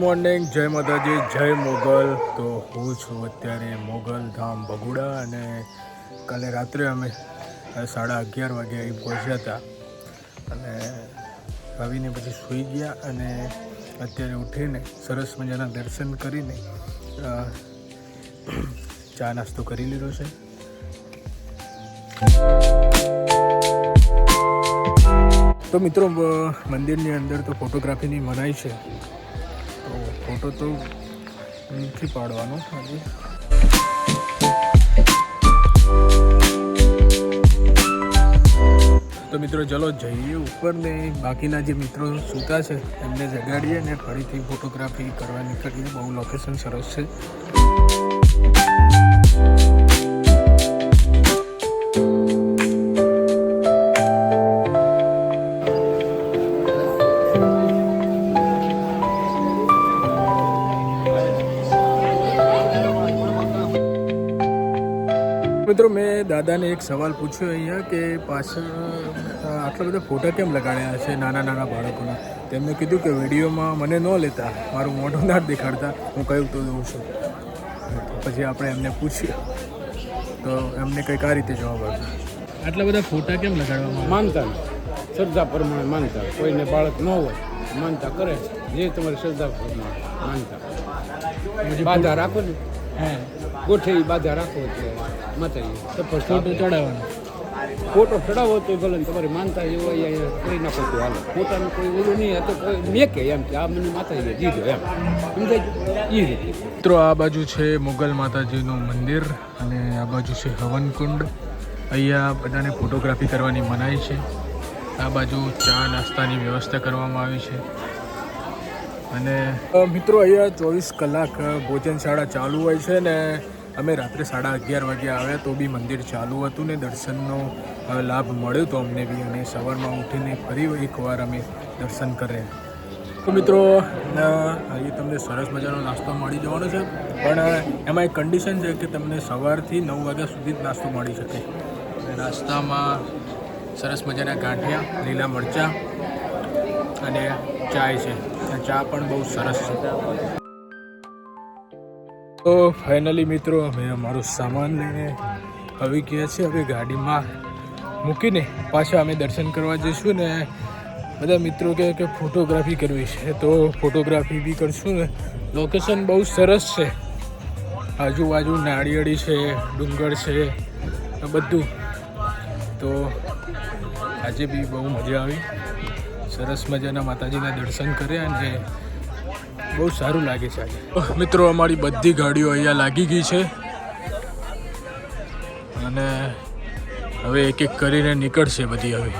Morning, જય માતાજી, જય મોગલ. તો હું છું અત્યારે મોગલ ધામ બગુડા અને કાલે રાત્રે અમે સાડા અગિયાર વાગે અહીં પહોંચ્યા હતા. અને આવીને પછી સૂઈ ગયા અને અત્યારે ઉઠીને સરસ મજાના દર્શન કરીને ચા નાસ્તો કરી લીધો છે. તો મિત્રો મંદિરની અંદર તો ફોટોગ્રાફીની મનાઈ છે. ફોટો તો નથી પાડવાનો. હજી. તો મિત્રો, ચલો જઈએ ઉપર ને બાકીના જે મિત્રો સૂતા છે, એમને જગાડીએ ને ફરીથી ફોટોગ્રાફી કરવા નીકળીએ. બહુ લોકેશન સરસ છે. મેં દાદાને એક સવાલ પૂછ્યો અહીંયા કે પાછળ આટલા બધા ફોટા કેમ લગાડ્યા છે નાના નાના બાળકોના? તેમને કીધું કે વિડીયોમાં મને ન લેતા મારું મોઢું ના દેખાડતા. હું કહ્યું તો દઉં છું. પછી આપણે એમને પૂછ્યું. તો એમને કંઈક આ રીતે જવાબ આપ્યો. આટલા બધા ફોટા કેમ લગાડવામાં માનતા શ્રદ્ધા પ્રમાણે માનતા. કોઈને બાળક ન હોય માનતા કરે જે તમારી શ્રદ્ધા પ્રમાણે માનતા. બાધા રાખો ને હે. ગોઠવી બાધા રાખવો છે માતાજી સફર ફોટો. ચડાવવાનો. ફોટો ચડાવો તો ભલે તમારે માનતા જે હોય અહીંયા કરી નાખો તો હાલો. ફોટાનું કોઈ ઓલું નહીં તો કોઈ મેકે એમ કે આ મને માતાજીએ દીધો એમ. સમજાય એ રીતે. મિત્રો આ બાજુ છે મુગલ માતાજીનું મંદિર અને આ બાજુ છે હવનકુંડ. અહીંયા બધાને ફોટોગ્રાફી કરવાની મનાઈ છે. આ બાજુ ચા નાસ્તાની વ્યવસ્થા કરવામાં આવી છે. અને મિત્રો, અહીંયા ચોવીસ કલાક ભોજનશાળા ચાલુ હોય છે ને અમે રાત્રે સાડા અગિયાર વાગે આવ્યા તો બી મંદિર ચાલુ હતું ને દર્શનનો લાભ મળ્યો તો અમને બી અને સવારમાં ઉઠીને ફરી એકવાર અમે દર્શન કર્યા. તો મિત્રો એ તમને સરસ મજાનો નાસ્તો મળી જવાનો છે, પણ એમાં એક કન્ડિશન છે કે તમને સવારથી નવ વાગ્યા સુધી જ નાસ્તો મળી શકે. નાસ્તામાં સરસ મજાના ગાંઠિયા, લીલા મરચાં અને ચાય છે. ચા પણ બહુ સરસ છે. તો ફાઇનલી મિત્રો, અમે અમારો સામાન લઈને આવી ગયા છીએ હવે ગાડીમાં મૂકીને પાછા અમે દર્શન કરવા જઈશું ને બધા મિત્રો કહે કે ફોટોગ્રાફી કરવી છે, તો ફોટોગ્રાફી બી કરશું ને. લોકેશન બહુ સરસ છે. આજુબાજુ નાળિયેળી છે, ડુંગર છે બધું. તો આજે બી બહુ મજા આવી. સરસ મજાના માતાજીના દર્શન કર્યા અને બહુ સારું લાગે છે આજે. મિત્રો અમારી બધી ગાડીઓ અહીંયા લાગી ગઈ છે. અને હવે એક એક કરીને નીકળશે બધી હવે.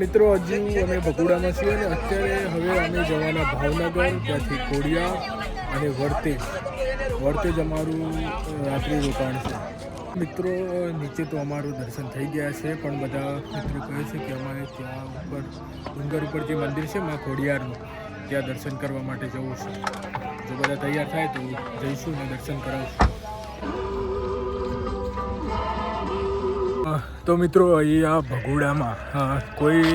મિત્રો હજુ અમે ભગુડામાં છીએ અને અત્યારે હવે અમે જવાના ભાવનગર ત્યાંથી કોડિયા અને વર્તેજ. વર્તેજ અમારું રાત્રિ રોકાણ છે. મિત્રો, નીચે તો અમારું દર્શન થઈ ગયા છે, પણ બધા મિત્રો કહે છે કે અમારે ત્યાં ઉપર, ડુંગર ઉપર જે મંદિર છે, માં ખોડિયારનું, ત્યાં દર્શન કરવા માટે જવું છે. જો બધા તૈયાર થાય તો જઈશું ને દર્શન કરાવશું. તો મિત્રો અહીંયા ભગોડામાં કોઈ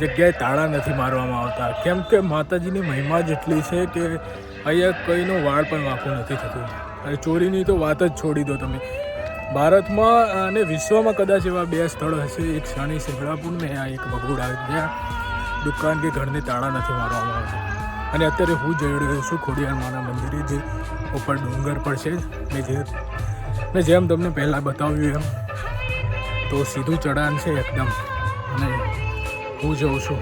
જગ્યાએ તાળા નથી મારવામાં આવતા. કેમ કે માતાજીની મહિમા જ એટલી છે કે અહીંયા કોઈનો વાળ પણ વાંકો નથી થતું. ચોરીની તો વાત જ છોડી દો તમે. ભારતમાં અને વિશ્વમાં કદાચ એવા બે સ્થળ હશે, એક શાણી સિંગડાપુર ને આ એક ભગોડા જ્યાં દુકાન કે ઘરને તાળા નથી મારવામાં આવતા. અને અત્યારે હું જઈ રહ્યો છું ખોડિયારમાના મંદિરે જે ઉપર ડુંગર પર છે. મેં જે મેં જેમ તમને પહેલાં બતાવ્યું એમ, તો સીધું ચઢાણ છે એકદમ. અને હું જઉં છું.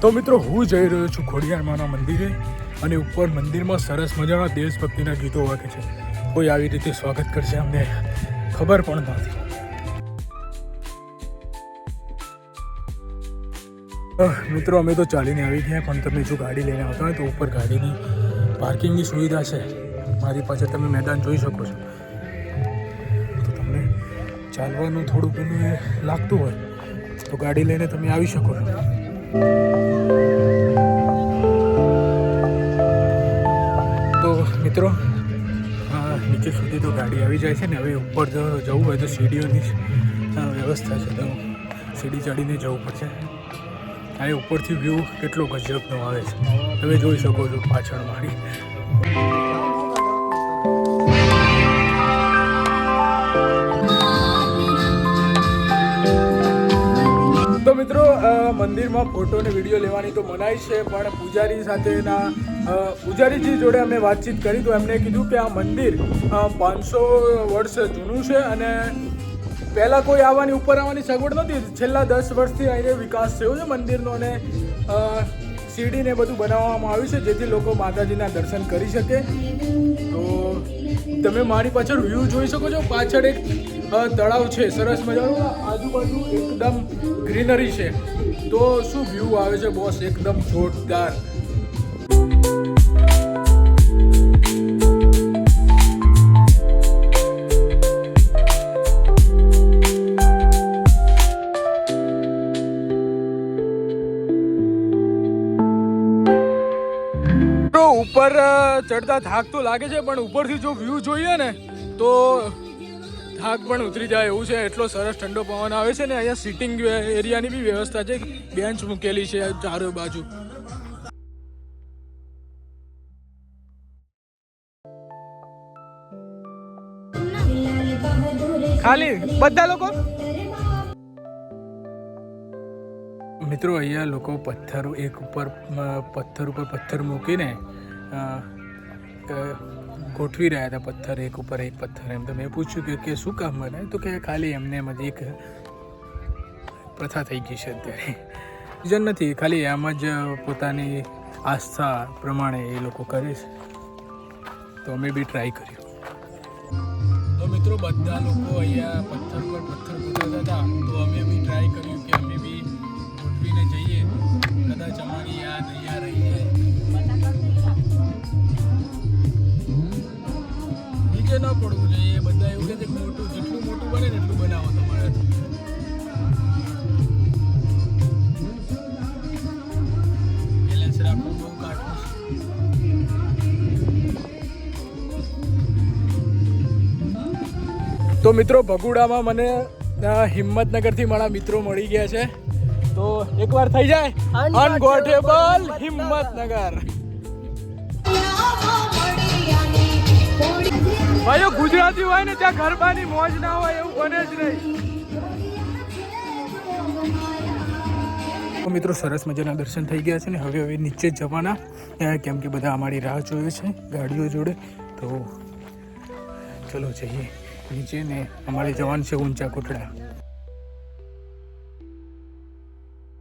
તો મિત્રો, હું જઈ રહ્યો છું ખોડિયારમાના મંદિરે. અને ઉપર મંદિરમાં સરસ મજાના દેશભક્તિના ગીતો વાગે છે. કોઈ આવી રીતે સ્વાગત કરશે અમને ખબર પણ નથી. મિત્રો, અમે તો ચાલીને આવી ગયા, પણ તમે જો ગાડી લઈને આવતા હોય તો ઉપર ગાડીની પાર્કિંગની સુવિધા છે. મારી પાસે તમે મેદાન જોઈ શકો છો. તો તમને ચાલવાનું થોડું ઘણું લાગતું હોય, તો ગાડી લઈને તમે આવી શકો છો. મિત્રો. નીચે સુધી તો ગાડી આવી જાય છે ને, હવે ઉપર જવું હોય તો સીડીઓની વ્યવસ્થા છે તો સીડી ચડીને જવું પડશે. આ ઉપરથી વ્યૂ કેટલો ગજબનો આવે છે. તમે જોઈ શકો છો પાછળ મારી મિત્રો મંદિરમાં ફોટો અને વીડિયો લેવાની તો મનાઈ છે, પણ પૂજારી સાથેના પૂજારીજી જોડે અમે વાતચીત કરી તો એમણે કીધું કે આ મંદિર પાંચસો વર્ષ જૂનું છે અને પહેલાં કોઈ આવવાની, ઉપર આવવાની સગવડ નહોતી. છેલ્લા દસ વર્ષથી અહીં વિકાસ થયો છે મંદિરનો અને સીડીને બધું બનાવવામાં આવ્યું છે, જેથી લોકો માતાજીના દર્શન કરી શકે. તો તમે મારી પાછળ વ્યૂ જોઈ શકો છો. પાછળ એક તળાવ છે, સરસ મજાનું. આજુબાજુ એકદમ ગ્રીનરી છે. તો શું વ્યૂ આવે છે બોસ એકદમ જોરદાર. ઉપર ચડતા થાક તો લાગે છે, પણ ઉપરથી જો વ્યૂ જોઈએ ને, તો થાક પણ ઉતરી જાય એવું છે. એટલો સરસ ઠંડો પવન આવે છે ને અહીંયા સિટિંગ એરિયાની બી વ્યવસ્થા છે. બેન્ચ મૂકેલી છે ચારો બાજુ. ખાલી? બધા લોકો? મિત્રો અહીંયા લોકો પથ્થર એક ઉપર પથ્થર ઉપર પથ્થર મૂકીને ગોઠવી રહ્યા હતા પથ્થર, એક ઉપર એક પથ્થર એમ. તો મેં પૂછ્યું કે કે શું કામ બનાવ્યું તો કે ખાલી એમને એમ જ એક પ્રથા થઈ ગઈ છે અત્યારે. રીઝન નથી, ખાલી એમ જ પોતાની આસ્થા પ્રમાણે એ લોકો કરે છે. તો અમે બી ટ્રાય કર્યું. તો મિત્રો બધા લોકો અહીંયા પથ્થર પર પથ્થર પૂછતા હતા. તો અમે બી ટ્રાય કર્યું. તો મિત્રો ભગુડામાં મને હિંમતનગરથી મારા મિત્રો મળી ગયા છે. તો એકવાર થઈ જાય. અનગોઠેબલ હિંમતનગર. ભાઈઓ ગુજરાતી હોય ને ત્યાં ગરબાની મોજ ના હોય એવું બને જ નહીં. તો મિત્રો સરસ મજાના દર્શન થઈ ગયા છે ને હવે હવે નીચે જવાના. કેમ કે બધા અમારી રાહ જોઈએ છે ગાડીઓ જોડે. તો ચલો જઈએ. નીચે ને અમારે જવાનું છે ઊંચા કોટડા